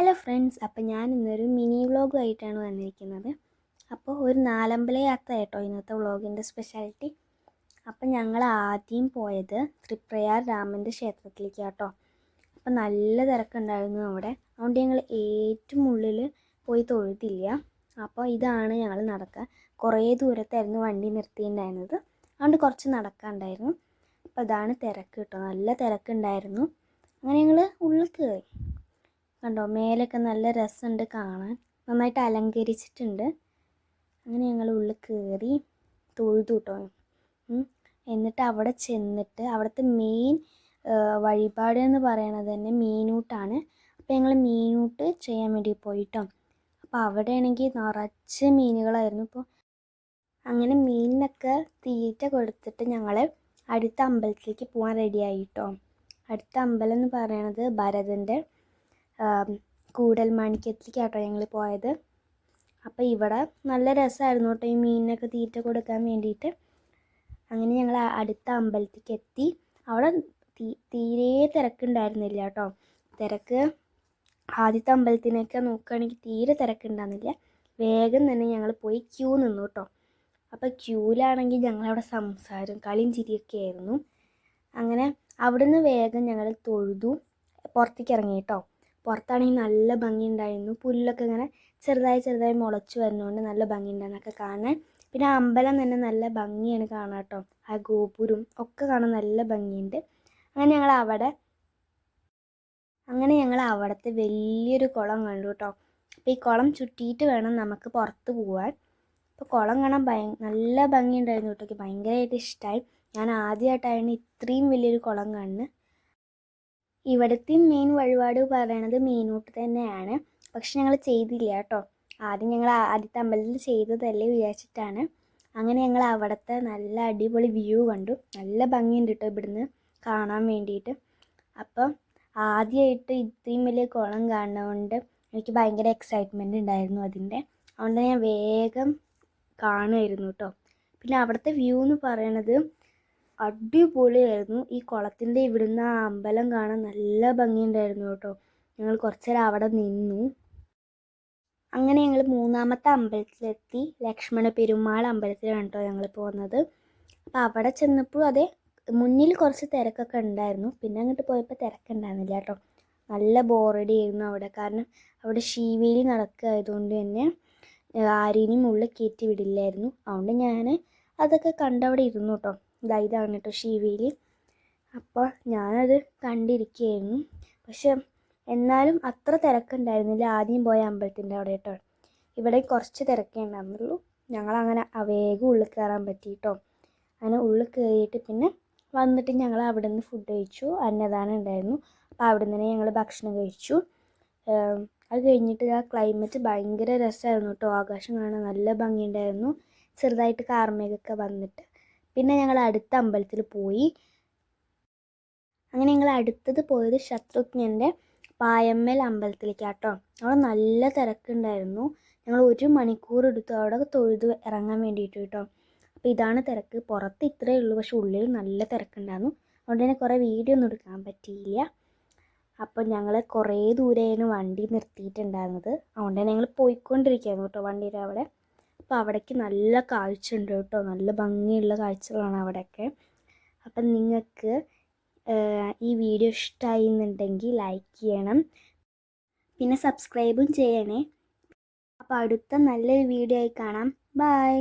Hello friends അപ്പോൾ ഞാൻ ഇന്നൊരു മിനി വ്ളോഗുമായിട്ടാണ് വന്നിരിക്കുന്നത്. അപ്പോൾ ഒരു നാലമ്പല യാത്ര കേട്ടോ ഇന്നത്തെ വ്ളോഗിന്റെ സ്പെഷ്യാലിറ്റി അപ്പം ഞങ്ങൾ ആദ്യം പോയത് തൃപ്രയാർ രാമന്റെ ക്ഷേത്രത്തിലേക്ക് കേട്ടോ അപ്പം നല്ല തിരക്കുണ്ടായിരുന്നു അവിടെ. അതുകൊണ്ട് ഞങ്ങൾ ഏറ്റവും ഉള്ളിൽ പോയി തൊഴുതില്ല. അപ്പോൾ ഇതാണ് ഞങ്ങൾ നടക്കുക കുറേ ദൂരത്തായിരുന്നു വണ്ടി നിർത്തിയിട്ടുണ്ടായിരുന്നത് അതുകൊണ്ട് കുറച്ച് നടക്കാനുണ്ടായിരുന്നു അപ്പോൾ അതാണ് തിരക്ക് കേട്ടോ. നല്ല തിരക്കുണ്ടായിരുന്നു. അങ്ങനെ ഞങ്ങൾ ഉള്ളിൽ കയറി കണ്ടോ മേലൊക്കെ നല്ല രസമുണ്ട് കാണാൻ. നന്നായിട്ട് അലങ്കരിച്ചിട്ടുണ്ട്. അങ്ങനെ ഞങ്ങൾ ഉള്ളിൽ കയറി തൊഴുതു കേട്ടോ. എന്നിട്ട് അവിടെ ചെന്നിട്ട് അവിടുത്തെ മെയിൻ വഴിപാട് എന്ന് പറയണത് തന്നെ മീനൂട്ടാണ്. അപ്പോൾ ഞങ്ങൾ മീനൂട്ട് ചെയ്യാൻ വേണ്ടി പോയിട്ടോ. അപ്പോൾ അവിടെ ആണെങ്കിൽ നിറച്ച് മീനുകളായിരുന്നു. ഇപ്പോൾ അങ്ങനെ മീനിനൊക്കെ തീറ്റ കൊടുത്തിട്ട് ഞങ്ങൾ അടുത്ത അമ്പലത്തിലേക്ക് പോകാൻ റെഡിയായി കേട്ടോ. അടുത്ത അമ്പലം എന്ന് പറയണത് ഭരതന്റെ കൂടൽമാണിക്യത്തിലേക്കാട്ടോ ഞങ്ങൾ പോയത്. അപ്പോൾ ഇവിടെ നല്ല രസമായിരുന്നു കേട്ടോ ഈ മീനിനൊക്കെ തീറ്റ കൊടുക്കാൻ വേണ്ടിയിട്ട്. അങ്ങനെ ഞങ്ങൾ അടുത്ത അമ്പലത്തിലേക്ക് എത്തി. അവിടെ തീരെ തിരക്കുണ്ടായിരുന്നില്ല കേട്ടോ തിരക്ക് ആദ്യത്തെ അമ്പലത്തിനൊക്കെ നോക്കുകയാണെങ്കിൽ തീരെ തിരക്കുണ്ടായിരുന്നില്ല. വേഗം തന്നെ ഞങ്ങൾ പോയി ക്യൂ നിന്നു കേട്ടോ അപ്പോൾ ക്യൂവിലാണെങ്കിൽ ഞങ്ങളവിടെ സംസാരം കളിയും ചിരിയൊക്കെ ആയിരുന്നു. അങ്ങനെ അവിടുന്ന് വേഗം ഞങ്ങൾ തൊഴുതു പുറത്തേക്ക് ഇറങ്ങി കേട്ടോ പുറത്താണെങ്കിൽ നല്ല ഭംഗിയുണ്ടായിരുന്നു. പുല്ലൊക്കെ ഇങ്ങനെ ചെറുതായി ചെറുതായി മുളച്ചു വരുന്നതുകൊണ്ട് നല്ല ഭംഗിയുണ്ടായിരുന്നൊക്കെ കാണാൻ. പിന്നെ അമ്പലം തന്നെ നല്ല ഭംഗിയാണ് കാണാൻ കേട്ടോ. ആ ഗോപുരം ഒക്കെ കാണാൻ നല്ല ഭംഗിയുണ്ട്. അങ്ങനെ ഞങ്ങൾ അവിടെ അങ്ങനെ ഞങ്ങൾ അവിടുത്തെ വലിയൊരു കുളം കണ്ടു കേട്ടോ. അപ്പോൾ ഈ കുളം ചുറ്റിയിട്ട് വേണം നമുക്ക് പുറത്ത് പോകാൻ അപ്പോൾ കുളം കാണാൻ ഭയ നല്ല ഭംഗിയുണ്ടായിരുന്നു കേട്ടോ. എനിക്ക് ഭയങ്കരമായിട്ട് ഇഷ്ടമായി ഞാൻ ആദ്യമായിട്ടായിരുന്നു ഇത്രയും വലിയൊരു കുളം കാണുന്നത്. ഇവിടുത്തെ മെയിൻ വഴിപാട് പറയണത് മീനൂട്ട് തന്നെയാണ്. പക്ഷെ ഞങ്ങൾ ചെയ്തില്ല കേട്ടോ. ആദ്യം ഞങ്ങൾ ആദ്യത്തെ അമ്പലത്തിൽ ചെയ്തതല്ലേ വിചാരിച്ചിട്ടാണ്. അങ്ങനെ ഞങ്ങൾ അവിടുത്തെ നല്ല അടിപൊളി വ്യൂ കണ്ടു. നല്ല ഭംഗിയുണ്ട് കേട്ടോ ഇവിടുന്ന് കാണാൻ വേണ്ടിയിട്ട്. അപ്പം ആദ്യമായിട്ട് ഇത്രയും വലിയ കുളം കാണുന്നതുകൊണ്ട് എനിക്ക് ഭയങ്കര എക്സൈറ്റ്മെന്റ് ഉണ്ടായിരുന്നു അതിന്റെ. അതുകൊണ്ട് ഞാൻ വേഗം കാണുമായിരുന്നു കേട്ടോ. പിന്നെ അവിടുത്തെ വ്യൂ എന്ന് പറയണത് അടിപൊളിയായിരുന്നു. ഈ കുളത്തിന്റെ ഇവിടുന്ന് ആ അമ്പലം കാണാൻ നല്ല ഭംഗിയുണ്ടായിരുന്നു കേട്ടോ. ഞങ്ങൾ കുറച്ച് നേരം അവിടെ നിന്നു. അങ്ങനെ ഞങ്ങൾ മൂന്നാമത്തെ അമ്പലത്തിലെത്തി. ലക്ഷ്മണ പെരുമാൾ അമ്പലത്തിലാണ് കേട്ടോ ഞങ്ങൾ പോകുന്നത്. അപ്പോൾ അവിടെ ചെന്നപ്പോൾ അതെ മുന്നിൽ കുറച്ച് തിരക്കൊക്കെ ഉണ്ടായിരുന്നു. പിന്നെ അങ്ങോട്ട് പോയപ്പോൾ തിരക്കുണ്ടായിരുന്നില്ല കേട്ടോ. നല്ല ബോറടി ആയിരുന്നു അവിടെ. കാരണം അവിടെ ശീവേലി നടക്കുകയായതുകൊണ്ട് തന്നെ ആരെയും ഉള്ളിൽ കയറ്റി വിടില്ലായിരുന്നു. അതുകൊണ്ട് ഞാൻ അതൊക്കെ കണ്ടവിടെ ഇരുന്നു കേട്ടോ. ഇതാ കേട്ടോ ഷീവിയിൽ അപ്പോൾ ഞാനത് കണ്ടിരിക്കുകയായിരുന്നു പക്ഷെ എന്നാലും അത്ര തിരക്കുണ്ടായിരുന്നില്ല ആദ്യം പോയ അമ്പലത്തിന്റെ അവിടെ കേട്ടോ ഇവിടെ കുറച്ച് തിരക്കേ ഉണ്ടായിരുന്നുള്ളൂ. ഞങ്ങളങ്ങനെ വേഗം ഉള്ളിൽ കയറാൻ പറ്റി കേട്ടോ അങ്ങനെ ഉള്ളിൽ കയറിയിട്ട് പിന്നെ വന്നിട്ട് ഞങ്ങൾ അവിടെ നിന്ന് ഫുഡ് കഴിച്ചു. അന്നദാനം ഉണ്ടായിരുന്നു. അപ്പോൾ അവിടെ നിന്ന് ഞങ്ങൾ ഭക്ഷണം കഴിച്ചു. അത് കഴിഞ്ഞിട്ട് ആ ക്ലൈമറ്റ് ഭയങ്കര രസമായിരുന്നു കേട്ടോ ആകാശം കാണാൻ നല്ല ഭംഗിയുണ്ടായിരുന്നു. ചെറുതായിട്ട് കാർമേഘൊക്കെ വന്നിട്ട്. പിന്നെ ഞങ്ങൾ അടുത്ത അമ്പലത്തിൽ പോയി. അങ്ങനെ ഞങ്ങൾ അടുത്തത് പോയത് ശത്രുഘ്നന്റെ പായമ്മൽ അമ്പലത്തിലേക്കാട്ടോ. അവിടെ നല്ല തിരക്കുണ്ടായിരുന്നു. ഞങ്ങൾ ഒരു മണിക്കൂർ എടുത്തു. അവിടെ തൊഴുത് ഇറങ്ങാൻ വേണ്ടിയിട്ട് കേട്ടോ. അപ്പോൾ ഇതാണ് തിരക്ക്. പുറത്ത് ഇത്രയേ ഉള്ളൂ. പക്ഷെ ഉള്ളിൽ നല്ല തിരക്കുണ്ടായിരുന്നു. അതുകൊണ്ട് തന്നെ കുറേ വീഡിയോ ഒന്നും എടുക്കാൻ പറ്റിയില്ല. അപ്പോൾ ഞങ്ങൾ കുറേ ദൂരെയാണ് വണ്ടി നിർത്തിയിട്ടുണ്ടായിരുന്നത്. അതുകൊണ്ട് തന്നെ ഞങ്ങൾ പോയിക്കൊണ്ടിരിക്കുകയായിരുന്നു കേട്ടോ വണ്ടിയുടെ അവിടെ. അപ്പോൾ അവിടേക്ക് നല്ല കാഴ്ച ഉണ്ട് കേട്ടോ. നല്ല ഭംഗിയുള്ള കാഴ്ചകളാണ് അവിടെയൊക്കെ അപ്പം നിങ്ങൾക്ക് ഈ വീഡിയോ ഇഷ്ടമായി എന്നുണ്ടെങ്കിൽ ലൈക്ക് ചെയ്യണം. പിന്നെ സബ്സ്ക്രൈബും ചെയ്യണേ. അപ്പോൾ അടുത്ത നല്ലൊരു വീഡിയോ ആയി കാണാം. ബായ്.